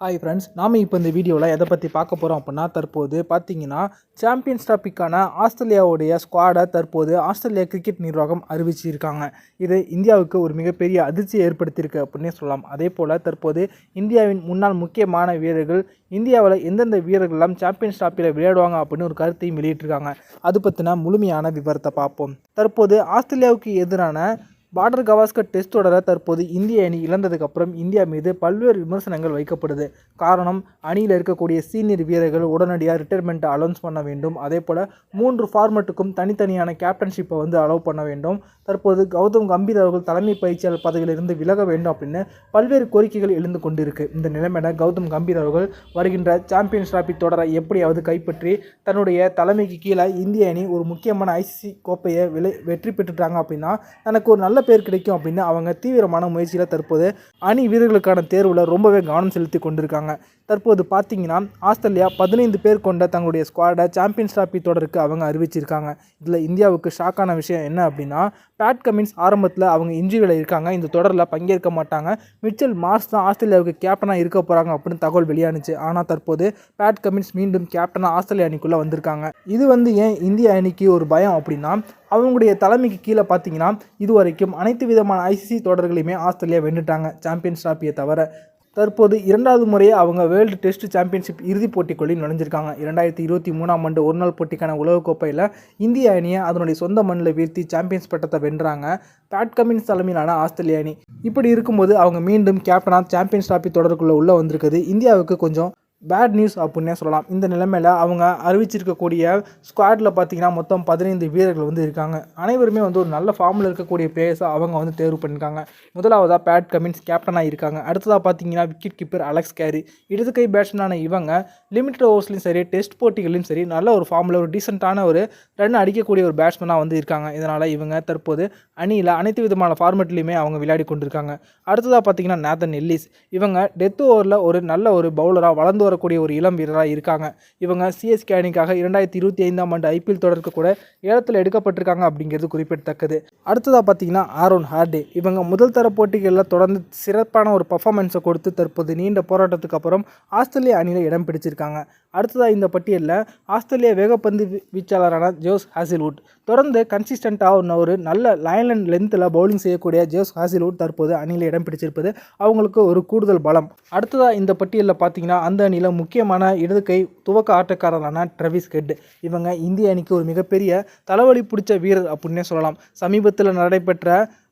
Hi friends நாம் இப்போ இந்த வீடியோவில் எதை பற்றி பார்க்க போகிறோம் அப்படின்னா தற்போது பார்த்தீங்கன்னா சாம்பியன்ஸ் ட்ராஃபிக்கான ஆஸ்திரேலியாவுடைய ஸ்குவாடை தற்போது ஆஸ்திரேலியா கிரிக்கெட் நிர்வாகம் அறிவிச்சிருக்காங்க. இது இந்தியாவுக்கு ஒரு மிகப்பெரிய அதிர்ச்சியை ஏற்படுத்தியிருக்கு அப்படின்னே சொல்லலாம். அதே போல் தற்போது இந்தியாவின் முன்னாள் முக்கியமான வீரர்கள் இந்தியாவில் எந்தெந்த வீரர்கள்லாம் சாம்பியன்ஸ் ட்ராஃபியில் விளையாடுவாங்க அப்படின்னு ஒரு கருத்தையும் வெளியிட்டிருக்காங்க. அது பற்றின முழுமையான விவரத்தை பார்ப்போம். தற்போது ஆஸ்திரேலியாவுக்கு எதிரான பார்டர் கவாஸ்கர் டெஸ்ட் தொடரை தற்போது இந்திய அணி இழந்ததுக்கப்புறம் இந்தியா மீது பல்வேறு விமர்சனங்கள் வைக்கப்படுது. காரணம் அணியில் இருக்கக்கூடிய சீனியர் வீரர்கள் உடனடியாக ரிட்டைர்மெண்ட்டை அலௌன்ஸ் பண்ண வேண்டும். அதே போல் மூன்று ஃபார்மெட்டுக்கும் தனித்தனியான கேப்டன்ஷிப்பை வந்து அலோவ் பண்ண வேண்டும். தற்போது கௌதம் கம்பீர் அவர்கள் தலைமை பயிற்சியாளர் பதவியிலிருந்து விலக வேண்டும் அப்படின்னு பல்வேறு கோரிக்கைகள் எழுந்து கொண்டிருக்கு. இந்த நிலைமையில கௌதம் கம்பீர் அவர்கள் வருகின்ற சாம்பியன்ஸ் டிராபி தொடரை எப்படியாவது கைப்பற்றி தன்னுடைய தலைமைக்கு கீழே இந்திய அணி ஒரு முக்கியமான ஐசிசி கோப்பையை விலை வெற்றி பெற்றுட்டாங்க அப்படின்னா தனக்கு ஒரு நல்ல பேர் கிடைக்கும் அப்படின்னு அவங்க தீவிரமான முயற்சியில் தற்போது அணி வீரர்களுக்கான தேர்வில் ரொம்பவே கவனம் செலுத்தி கொண்டிருக்காங்க. தற்போது பார்த்தீங்கன்னா ஆஸ்திரேலியா பதினைந்து பேர் கொண்ட தங்களுடைய ஸ்குவாடை சாம்பியன்ஸ் டிராபி தொடருக்கு அவங்க அறிவிச்சிருக்காங்க. இதில் இந்தியாவுக்கு ஷாக்கான விஷயம் என்ன அப்படின்னா பேட் கமின்ஸ் ஆரம்பத்தில் அவங்க இன்ஜுரியில் இருக்காங்க. இந்த தொடரில் பங்கேற்க மாட்டாங்க. மிச்சல் மார்ஸ் தான் ஆஸ்திரேலியாவுக்கு கேப்டனாக இருக்க போகிறாங்க அப்படின்னு தகவல் வெளியானுச்சு. ஆனால் தற்போது பேட் கமின்ஸ் மீண்டும் கேப்டனாக ஆஸ்திரேலியா அணிக்குள்ளே வந்திருக்காங்க. இது வந்து ஏன் இந்திய அணிக்கு ஒரு பயம் அப்படின்னா அவங்களுடைய தலைமைக்கு கீழே பார்த்தீங்கன்னா இதுவரைக்கும் அனைத்து விதமான ஐசிசி தொடர்களையுமே ஆஸ்திரேலியா வென்றுட்டாங்க. சாம்பியன்ஸ் டிராஃபியை தவிர தற்போது இரண்டாவது முறையே அவங்க வேர்ல்டு டெஸ்ட் சாம்பியன்ஷிப் இறுதிப் போட்டிக்குள்ளில் நுழைஞ்சிருக்காங்க. இரண்டாயிரத்தி இருபத்தி மூணாம் ஆண்டு ஒரு நாள் போட்டிக்கான உலகக்கோப்பையில் இந்திய அணியை அதனுடைய சொந்த மண்ணில் வீழ்த்தி சாம்பியன்ஸ் பட்டத்தை வென்றாங்க பேட் கமின்ஸ் தலைமையிலான ஆஸ்திரேலிய அணி. இப்படி இருக்கும்போது அவங்க மீண்டும் கேப்டனாக சாம்பியன்ஸ் டிராபி தொடருக்குள்ளே உள்ளே வந்திருக்குது. இந்தியாவுக்கு கொஞ்சம் பேட் நியூஸ் அப்படின்னே சொல்லலாம். இந்த நிலைமையில் அவங்க அறிவிச்சிருக்கக்கூடிய ஸ்குவாடில் பார்த்தீங்கன்னா மொத்தம் பதினைந்து வீரர்கள் வந்து இருக்காங்க. அனைவருமே வந்து ஒரு நல்ல ஃபார்மில் இருக்கக்கூடிய பிளேயர்ஸாக அவங்க வந்து தேர்வு பண்ணியிருக்காங்க முதலாவதாக பேட் கமின்ஸ் கேப்டனாக இருக்காங்க. அடுத்ததாக பார்த்தீங்கன்னா விக்கெட் கீப்பர் அலெக்ஸ் கேரி இடது கை பேட்ஸ்மேனான இவங்க லிமிட்டட் ஓவர்ஸ்லையும் சரி டெஸ்ட் போட்டிகளையும் சரி நல்ல ஒரு ஃபார்மில் ஒரு டீசெண்டான ஒரு ரன் அடிக்கக்கூடிய ஒரு பேட்ஸ்மேனாக வந்து இருக்காங்க. இதனால் இவங்க தற்போது அணியில் அனைத்து விதமான ஃபார்மெட்லையுமே அவங்க விளையாடி கொண்டிருக்காங்க. அடுத்ததாக பார்த்தீங்கன்னா நேதன் எல்லிஸ் இவங்க டெத் ஓவரில் ஒரு நல்ல ஒரு பவுலராக வளர்ந்து வரக்கூடிய ஒரு இளம் வீரராக இருக்காங்க. இவங்க சிஎஸ்கே அணிக்காக இரண்டாயிரத்தி இருபத்தி ஐந்தாம் ஆண்டு ஐபிஎல் தொடருக்கு கூட ஏலத்தில் எடுக்கப்பட்டிருக்காங்க அப்படிங்கிறது குறிப்பிடத்தக்கது. அடுத்ததாக பார்த்தீங்கன்னா ஆரோன் ஹார்டே இவங்க முதல் தர போட்டிகளில் தொடர்ந்து சிறப்பான ஒரு பர்ஃபார்மன்ஸை கொடுத்து தற்போது நீண்ட போராட்டத்துக்கு அப்புறம் ஆஸ்திரேலிய அணியில் இடம் பிடிச்சிருக்காங்க. அடுத்ததாக இந்த பட்டியலில் ஆஸ்திரேலிய வேகப்பந்து வீச்சாளரான ஜோஸ் ஹாசில்வுட். தொடர்ந்து கன்சிஸ்டண்ட்டாக ஒரு நல்ல லைன் அண்ட் லென்த்தில் பவுலிங் செய்யக்கூடிய ஜோஸ் ஹாசில்வுட் தற்போது அணியில் இடம் பிடிச்சிருப்பது அவங்களுக்கு ஒரு கூடுதல் பலம். அடுத்ததாக இந்த பட்டியலில் பார்த்தீங்கன்னா அந்த அணி அணியில் முக்கியமான இடது கை துவக்க ஆட்டக்காரரான ட்ரெவிஸ் ஹெட். இவங்க இந்திய அணிக்கு ஒரு மிகப்பெரிய தலைவலி பிடிச்ச வீரர் அப்படின்னே சொல்லலாம். சமீபத்தில் நடைபெற்ற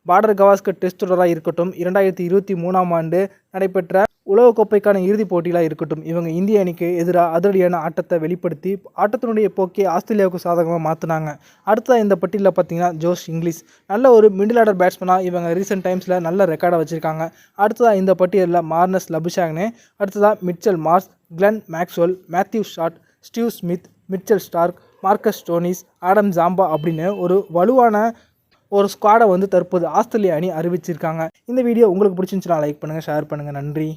பார்டர் கவாஸ்கர் டெஸ்ட் தொடராக இருக்கட்டும் இரண்டாயிரத்தி இருபத்தி மூணாம் ஆண்டு நடைபெற்ற உலகக்கோப்பைக்கான இறுதிப் போட்டியெலாம் இருக்கட்டும் இவங்க இந்திய அணிக்கு எதிராக அதிரடியான ஆட்டத்தை வெளிப்படுத்தி ஆட்டத்தினுடைய போக்கே ஆஸ்திரேலியாவுக்கு சாதகமாக மாற்றினாங்க அடுத்ததாக இந்த பட்டியலில் பார்த்தீங்கன்னா ஜோஷ் இங்கிலீஷ். நல்ல ஒரு மிடில் ஆர்டர் பேட்ஸ்மனாக இவங்க ரீசெண்ட் டைம்ஸில் நல்ல ரெக்கார்டை வச்சுருக்காங்க. அடுத்ததாக இந்த பட்டியலில் மார்னஸ் லபுஷாக்னே அடுத்ததாக Mitchell Marsh Glenn Maxwell Matthew Short Steve Smith Mitchell Starc Marcus Stoinis Adam Zampa அப்படின்னு ஒரு வலுவான ஒரு ஸ்குவாடை வந்து தற்போது ஆஸ்திரேலிய அணி அறிவிச்சிருக்காங்க. இந்த வீடியோ உங்களுக்கு பிடிச்சிருந்துச்சுன்னா லைக் பண்ணுங்கள் ஷேர் பண்ணுங்கள் நன்றி.